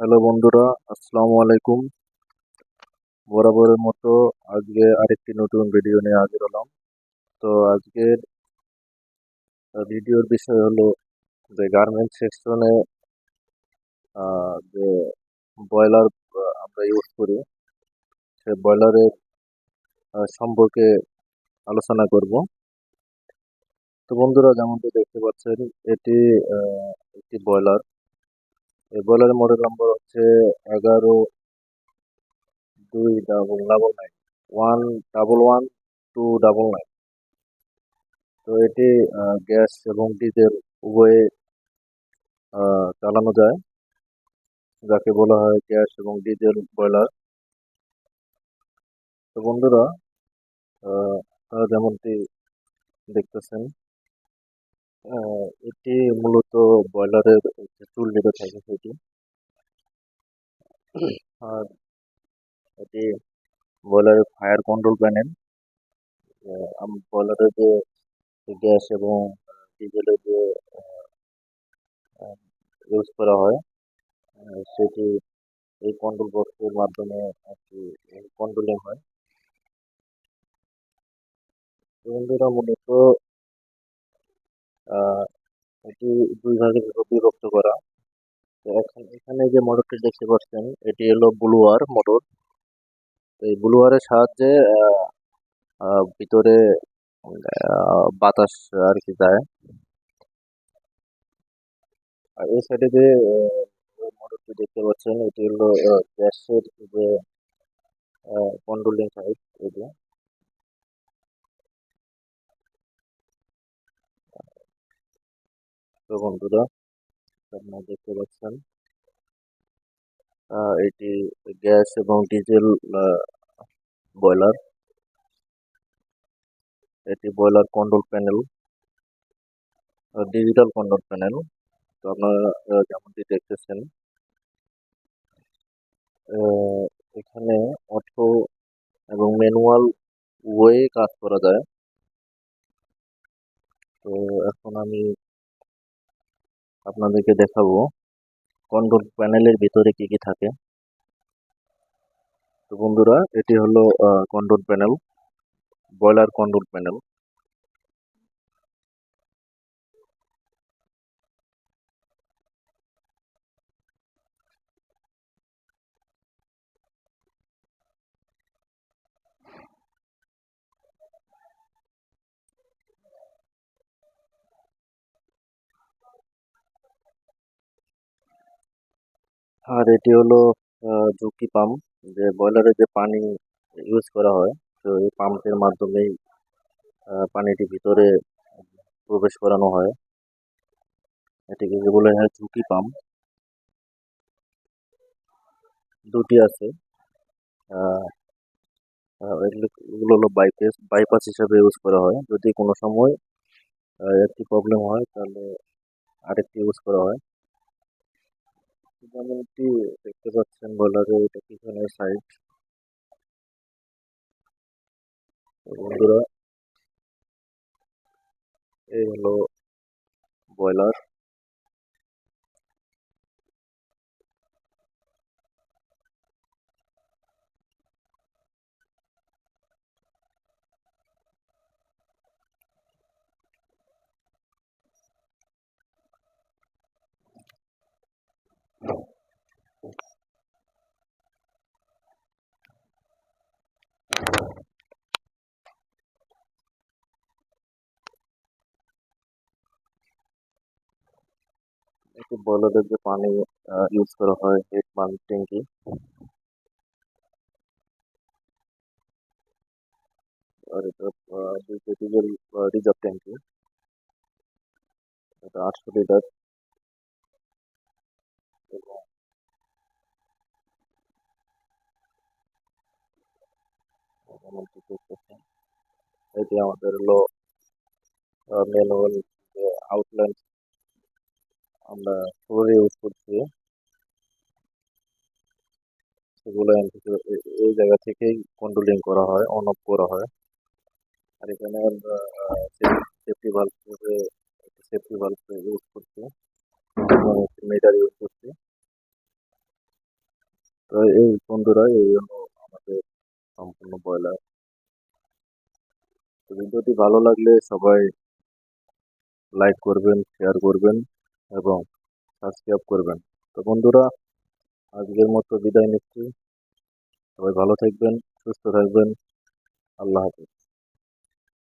Hello বন্ধুরা, আসসালামু আলাইকুম। বরাবরের মতো আজকে আরেকটি নতুন ভিডিও নিয়ে হাজির হলাম। তো আজকের ভিডিওর বিষয় হলো যে গার্মেন্টস সেকশনে যে ব্রয়লার আমরা ইউজ করি, সে ব্রয়লারের সম্পর্কে আলোচনা করব। তো বন্ধুরা যেমনটি দেখতে পাচ্ছেন, এটি একটি ব্রয়লার এই ব্রয়লারের মডেল নম্বর হচ্ছে এগারো দুই double double nine one double one two double nine তো এটি গ্যাস এবং ডিজেল উভয়ে চালানো যায়। যাকে বলা হয় গ্যাস এবং ডিজেল বয়লার তো বন্ধুরা তারা যেমনটি দেখতেছেন এটি মূলত ব্রয়লারের চুল যেটা থাকে সেটি। আর এটি ব্রয়লারের ফায়ার কন্ট্রোল প্যানেল। ব্রয়লারের যে গ্যাস এবং ডিজেলের যে ইউজ করা হয় সেটি এই কন্ট্রোল বক্সের মাধ্যমে আর কি কন্ট্রোলিং হয়। বন্ধুরা, মূলত এটি দুই ভাগে বিভক্ত করা। এখন এখানে যে মোটরটি দেখতে পাচ্ছেন, এটি হলো ব্লুয়ার মোটর এই ব্লুয়ারের সাহায্যে ভিতরে বাতাস আর কি যায়। আর এই সাইডে যে মোটরটি দেখতে পাচ্ছেন, এটি হলো গ্যাসের যে কন্ট্রোলিং সাইড এটি। তো বন্ধুরা, আপনারা দেখতে পাচ্ছেন এটি গ্যাস এবং ডিজেল বয়লার এটি boiler control panel digital control panel. তো আপনারা যেমনটি দেখতেছেন এখানে অটো এবং ম্যানুয়াল ওয়ে কাজ করা যায়। তো এখন আমি আপনাদেরকে দেখাবো। কন্ট্রোল প্যানেলের ভিতরে কি কি থাকে। তো বন্ধুরা, এটি হলো control panel, broiler control panel. আর এটি হলো ঝুঁকি পাম্প, যে বয়লারে যে পানি ইউজ করা হয়, তো এই পাম্পের মাধ্যমেই পানিটি ভিতরে প্রবেশ করানো হয়। এটিকে যে বলে হয় ঝুঁকি পাম্প? দুটি আছে। এগুলো হলো বাইপাস বাইপাস হিসাবে ইউজ করা হয়। যদি কোনো সময় একটি প্রবলেম হয়, তাহলে আরেকটি ইউজ করা হয়। যেমনটি দেখতে পাচ্ছেন বলারে এটা পিছনের সাইড বন্ধুরা এই হলো ব্রয়লার এটি বয়লারের যে পানি ইউজ করা হয় হেড পাম্প ট্যাঙ্কি আর এটা দুই ডিজেল রিজার্ভ ট্যাঙ্কি এটা আটশো লিটার। এবং এটি আমাদের হলো ম্যানুয়াল যে আউটলাইন আমরা ফ্লোরে ইউজ করছি। সেগুলো এই জায়গা থেকেই কন্ট্রোলিং করা হয় অন অফ করা হয়। আর এখানে আমরা safety valve safety valve use করছি। মিটার ইউজ করছি। তো এই বন্ধুরা, এই হলো আমাদের সম্পূর্ণ ব্রয়লার ভিডিওটি ভালো লাগলে সবাই লাইক করবেন শেয়ার করবেন। এবং সাবস্ক্রাইব করবেন। তো বন্ধুরা, আজকের মতো বিদায় নিচ্ছি। সবাই ভালো থাকবেন, সুস্থ থাকবেন। আল্লাহ হাফিজ।